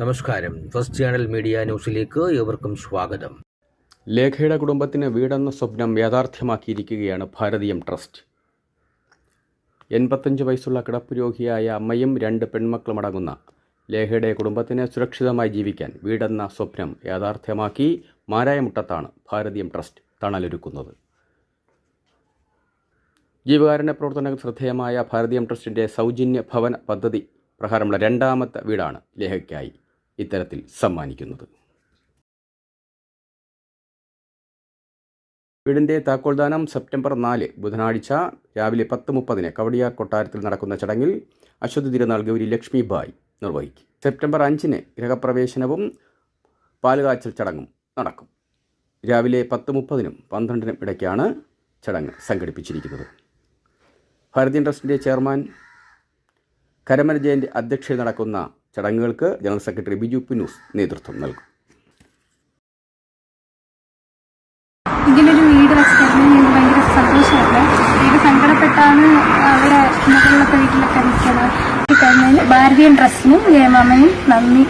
നമസ്കാരം. First channel media ന്യൂസിലേക്ക് ഏവർക്കും സ്വാഗതം. ലേഖയുടെ കുടുംബത്തിന് വീടെന്ന സ്വപ്നം യാഥാർത്ഥ്യമാക്കിയിരിക്കുകയാണ് ഭാരതീയം ട്രസ്റ്റ്. എൺപത്തഞ്ച് വയസ്സുള്ള കിടപ്പുരോഗിയായ അമ്മയും രണ്ട് പെൺമക്കളുമടങ്ങുന്ന ലേഖയുടെ കുടുംബത്തിന് സുരക്ഷിതമായി ജീവിക്കാൻ വീടെന്ന സ്വപ്നം യാഥാർത്ഥ്യമാക്കി മാരായമുട്ടത്താണ് ഭാരതീയം ട്രസ്റ്റ് തണലൊരുക്കുന്നത്. ജീവകാരുണ്യ പ്രവർത്തനങ്ങൾ ശ്രദ്ധേയമായ ഭാരതീയം ട്രസ്റ്റിന്റെ സൗജന്യ ഭവന പദ്ധതി പ്രകാരമുള്ള രണ്ടാമത്തെ വീടാണ് ലേഖയ്ക്കായി. ഇത്തരത്തിൽ സമ്മാനിക്കുന്നത്. വീടിന്റെ താക്കോൽദാനം സെപ്റ്റംബർ നാല് ബുധനാഴ്ച രാവിലെ പത്ത് മുപ്പതിന് കവടിയാർ കൊട്ടാരത്തിൽ നടക്കുന്ന ചടങ്ങിൽ അശ്വതി തിരുനാൾ ഗൗരി ലക്ഷ്മിബായി നിർവഹിക്കും. സെപ്റ്റംബർ അഞ്ചിന് ഗൃഹപ്രവേശനവും പാലുകാച്ചൽ ചടങ്ങും നടക്കും. രാവിലെ പത്ത് മുപ്പതിനും പന്ത്രണ്ടിനും ഇടയ്ക്കാണ് ചടങ്ങ് സംഘടിപ്പിച്ചിരിക്കുന്നത്. ഭാരതീയ ട്രസ്റ്റിന്റെ ചെയർമാൻ കരമന ജയന്റെ അധ്യക്ഷതയിൽ നടക്കുന്ന ചടങ്ങുകൾക്ക് ജനറൽ സെക്രട്ടറി ബിജു പിന്നൂസ് നേതൃത്വം നൽകും. ഇങ്ങനൊരു ഭാരതീയൻ ഡ്രസ്സിനും ജയമാമനും നന്ദി.